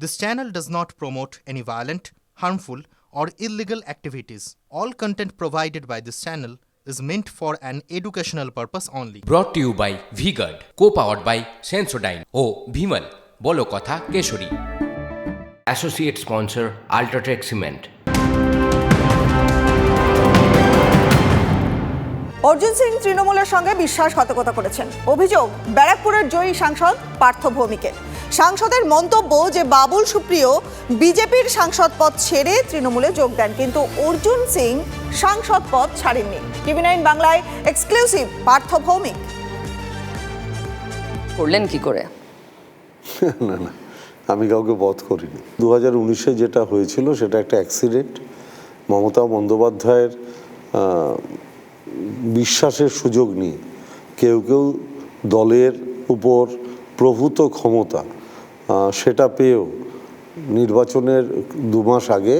This channel does not promote any violent, harmful, or illegal activities. All content provided by this channel is meant for an educational purpose only. To you by V Guard co powered by Sensodyne ও ভিমল বলো কথা Keshari associate sponsor UltraTech cement Arjun Singh তৃণমূলের সঙ্গে বিশ্বাসঘাতকতা করেছেন অভিযোগ ব্যারাকপুরের জয়ী সাংসদ পার্থ ভৌমিকের সাংসদের মন্তব্য যে বাবুল সুপ্রিয় বিজেপির সাংসদ পদ ছেড়ে তৃণমূলে যোগ দেন কিন্তু অর্জুন সিং সাংসদ পদ ছাড়েননি। টিভি নাইন বাংলায় এক্সক্লুসিভ পার্থ ভৌমিক। করলেন কি করে? না না আমি কাউকে বধ করিনি। দু হাজার উনিশে যেটা হয়েছিল সেটা একটা অ্যাক্সিডেন্ট মমতা বন্দ্যোপাধ্যায়ের বিশ্বাসের সুযোগ নিয়ে কেউ কেউ দলের উপর প্রভূত ক্ষমতা সেটা পেয়েও নির্বাচনের দু মাস আগে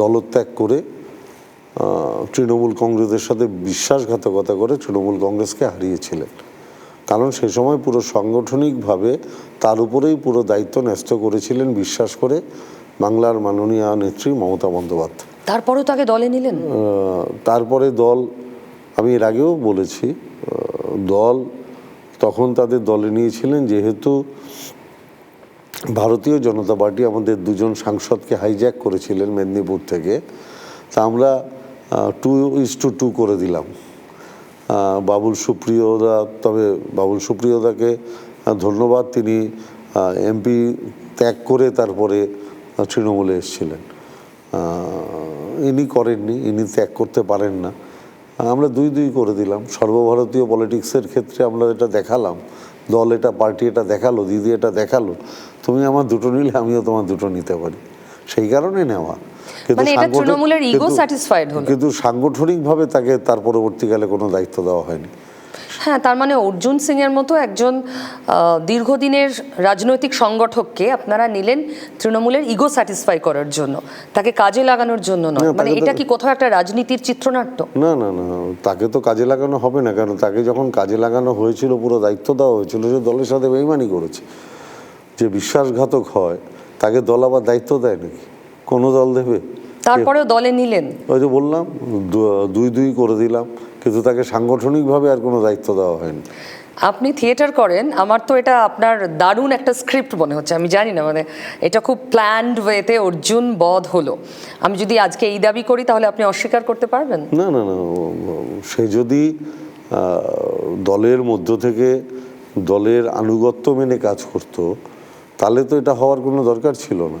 দলত্যাগ করে তৃণমূল কংগ্রেসের সাথে বিশ্বাসঘাতকতা করে তৃণমূল কংগ্রেসকে হারিয়েছিলেন। কারণ সে সময় পুরো সাংগঠনিকভাবে তার উপরেই পুরো দায়িত্ব ন্যস্ত করেছিলেন বিশ্বাস করে বাংলার মাননীয় নেত্রী মমতা বন্দ্যোপাধ্যায়। তারপরে তাকে দলে নিলেন? তারপরে দল আমি এর আগেও বলেছি দল তখন তাদের দলে নিয়েছিলেন যেহেতু ভারতীয় জনতা পার্টি আমাদের দুজন সাংসদকে হাইজ্যাক করেছিলেন মেদিনীপুর থেকে। তা আমরা টু ইস টু টু করে দিলাম। বাবুল সুপ্রিয়দা, তবে বাবুল সুপ্রিয়দাকে ধন্যবাদ। তিনি এমপি ত্যাগ করে তারপরে তৃণমূলে এসেছিলেন। ইনি করেননি, ইনি ত্যাগ করতে পারেন না। আমরা দুই দুই করে দিলাম। সর্বভারতীয় পলিটিক্সের ক্ষেত্রে আমরা এটা দেখালাম। দল এটা পার্টি এটা দেখাল দিদি এটা দেখাল তুমি আমার দুটো নিলে আমিও তোমার দুটো নিতে পারি। সেই কারণে নেওয়া। কিন্তু মানে সাংগঠনিকভাবে তাকে তার পরবর্তীকালে কোনো দায়িত্ব দেওয়া হয়নি। হ্যাঁ তার মানে অর্জুন সিং এর মতো একজন দীর্ঘদিনের রাজনৈতিক সংগঠককে আপনারা নিলেন তৃণমূলের ইগো স্যাটিসফাই করার জন্য তাকে কাজে লাগানোর জন্য নয়। মানে এটা কি কোথাও একটা রাজনীতির চিত্রনাট্য? না না না তাকে তো কাজে লাগানো হবে না কেন তাকে যখন কাজে লাগানো হয়েছিল পুরো দায়িত্ব দেওয়া হয়েছিল সে দলের সাথে বেইমানি করেছে। যে বিশ্বাসঘাতক হয় তাকে দল আবার দায়িত্ব দেয় নাকি? কোনো দল দেবে? তারপরেও দলে নিলেন। ওই যে বললাম দুই দুই করে দিলাম। কিন্তু তাকে সাংগঠনিকভাবে আর কোনো দায়িত্ব দেওয়া হয়নি। আপনি থিয়েটার করেন আমার তো এটা আপনার দারুণ একটা স্ক্রিপ্ট মনে হচ্ছে আমি জানি না মানে এটা খুব প্ল্যান্ড ওয়েতে অর্জুন বধ হলো। আমি যদি আজকে এই দাবি করি তাহলে আপনি অস্বীকার করতে পারবেন? না না না সে যদি দলের মধ্য থেকে দলের আনুগত্য মেনে কাজ করত তাহলে তো এটা হওয়ার কোনো দরকার ছিল না।